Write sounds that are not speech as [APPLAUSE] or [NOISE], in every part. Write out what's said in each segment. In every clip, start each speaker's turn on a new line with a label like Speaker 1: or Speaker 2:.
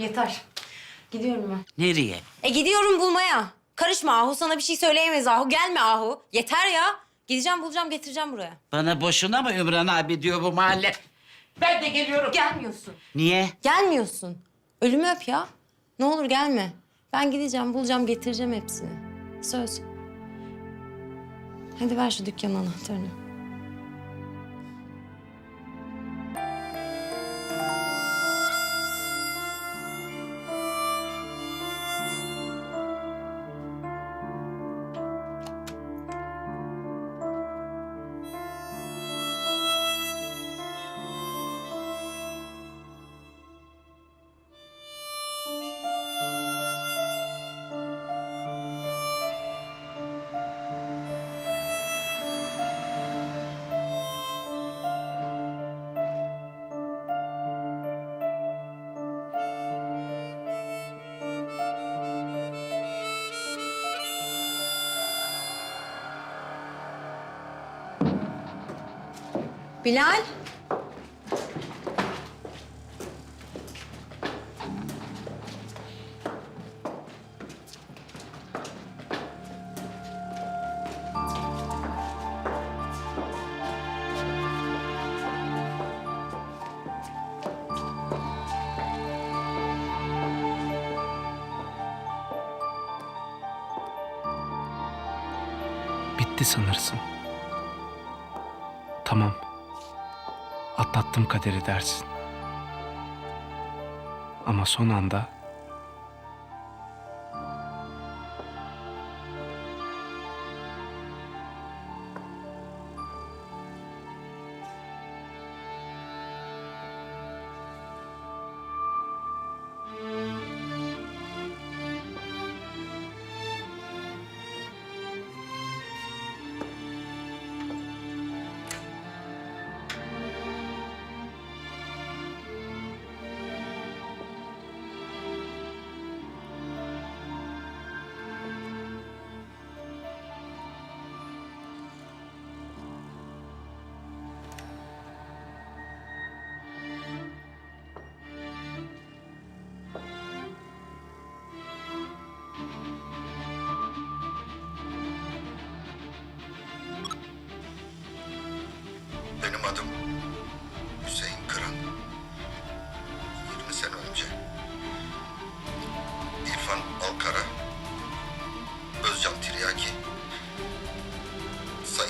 Speaker 1: Yeter. Gidiyorum ben.
Speaker 2: Nereye?
Speaker 1: E gidiyorum bulmaya. Karışma Ahu sana bir şey söyleyemez Ahu. Gelme Ahu. Yeter ya. Gideceğim bulacağım getireceğim buraya.
Speaker 2: Bana boşuna mı Ümran abi diyor bu mahalle? Ben de geliyorum.
Speaker 1: Gelmiyorsun.
Speaker 2: Niye?
Speaker 1: Gelmiyorsun. Ölümü öp ya. Ne olur gelme. Ben gideceğim bulacağım getireceğim hepsini. Söz. Hadi ver şu dükkanın anahtarını. Bilal.
Speaker 3: Bitti sanırsın. Tamam. Atlattım kaderi dersin. Ama son anda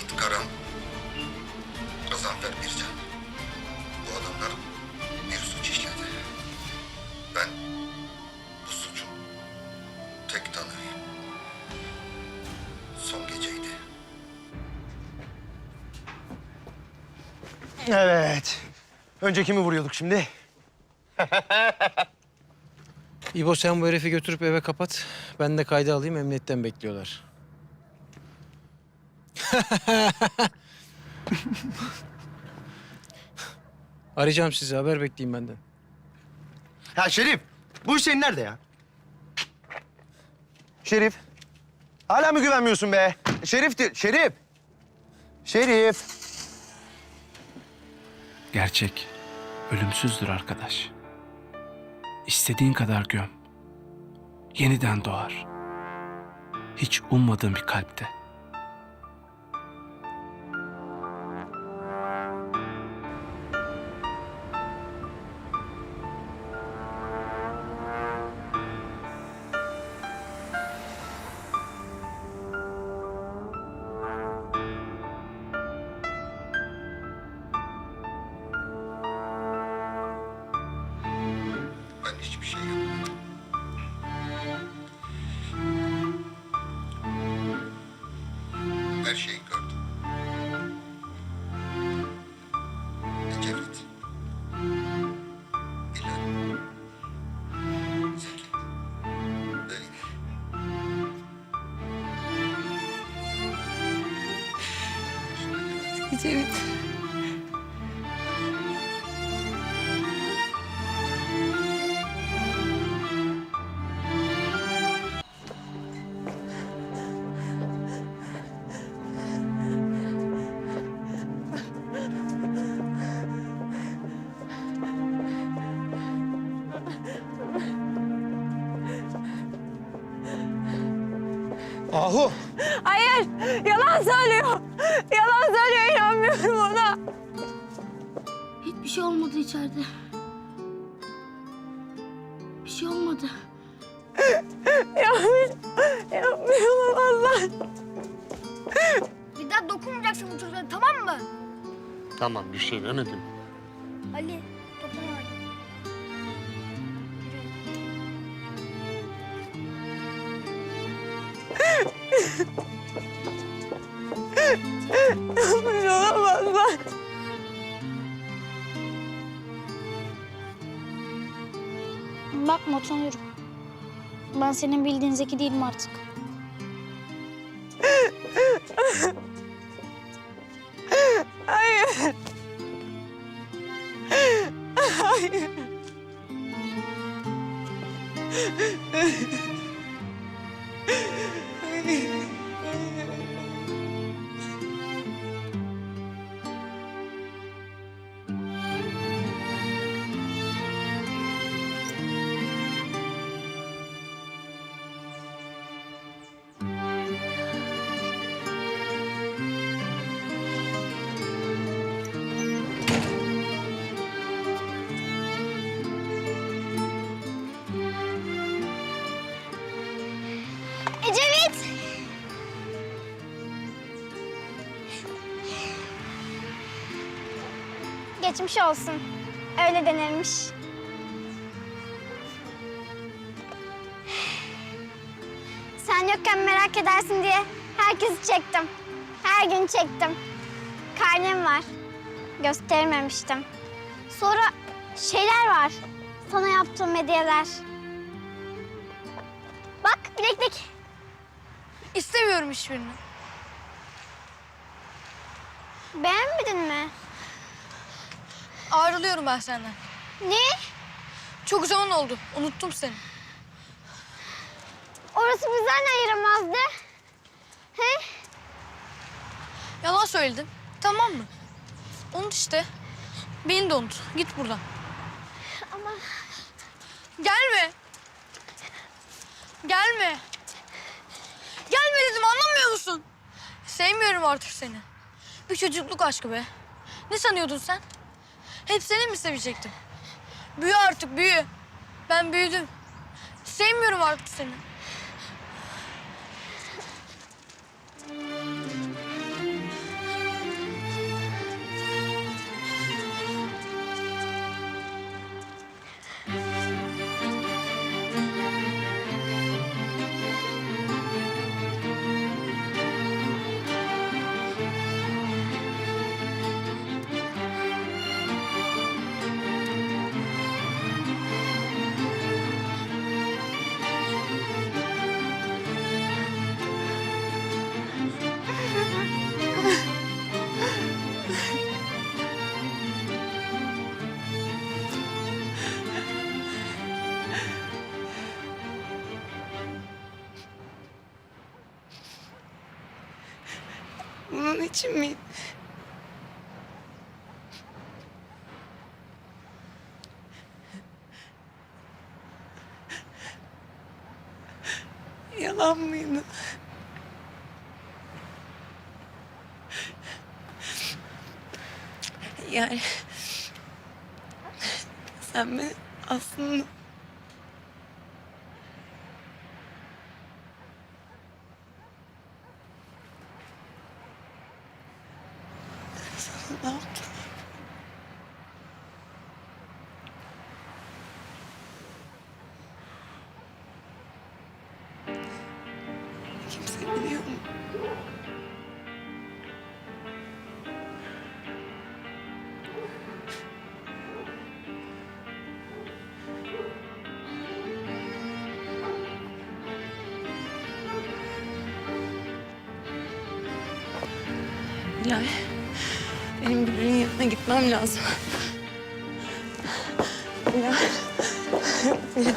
Speaker 4: Sait Karan, Gazanfer Bircan. Bu adamlar bir suç işledi. Ben bu suçun tek tanığıyım. Son geceydi.
Speaker 5: Evet. Önce kimi vuruyorduk şimdi? [LAUGHS]
Speaker 6: İbo sen bu herifi götürüp eve kapat. Ben de kaydı alayım emniyetten bekliyorlar. [LAUGHS] Arayacağım sizi haber bekleyin benden.
Speaker 5: Ya Şerif, bu Hüseyin nerede ya? Şerif. Hala mı güvenmiyorsun be? Şerif, di- Şerif. Şerif.
Speaker 3: gerçek ölümsüzdür arkadaş. İstediğin kadar göm. Yeniden doğar. Hiç ummadığın bir kalpte.
Speaker 4: Ecevit.
Speaker 5: Ahu.
Speaker 1: Hayır, yalan söylüyor. Yalan söylüyor, inanmıyorum ona.
Speaker 7: Hiçbir şey olmadı içeride. Bir şey olmadı.
Speaker 1: Yapmış, yapmıyorum Allah.
Speaker 7: Bir daha dokunmayacaksın bu çocuğa tamam mı?
Speaker 8: Tamam bir şey demedim.
Speaker 7: Ali dokunma.
Speaker 1: Yapmış olamazlar.
Speaker 7: Bakma utanıyorum. Ben senin bildiğin zeki değilim artık.
Speaker 1: Hayır. Hayır.
Speaker 7: Ecevit! Geçmiş olsun. Öyle denirmiş. Sen yokken merak edersin diye herkesi çektim. Her gün çektim. Karnem var. Göstermemiştim. Sonra şeyler var. Sana yaptığım hediyeler. Bak bileklik. İstemiyorum hiçbirini. Beğenmedin mi?
Speaker 9: Ayrılıyorum ben senden.
Speaker 7: Ne?
Speaker 9: Çok zaman oldu. Unuttum seni.
Speaker 7: Orası bizden ayıramazdı. He?
Speaker 9: Yalan söyledim. Tamam mı? Unut işte. Beni de unut. Git buradan.
Speaker 7: Ama
Speaker 9: Gelme. Gelme. Dedim anlamıyor musun? Sevmiyorum artık seni. Bir çocukluk aşkı be. Ne sanıyordun sen? Hep seni mi sevecektim? Büyü artık büyü. Ben büyüdüm. Sevmiyorum artık seni.
Speaker 1: Bunun için mi? Yalan mıydı? Yani sen beni aslında ne benim Gül'ün yanına gitmem lazım. Bilal, Bilal.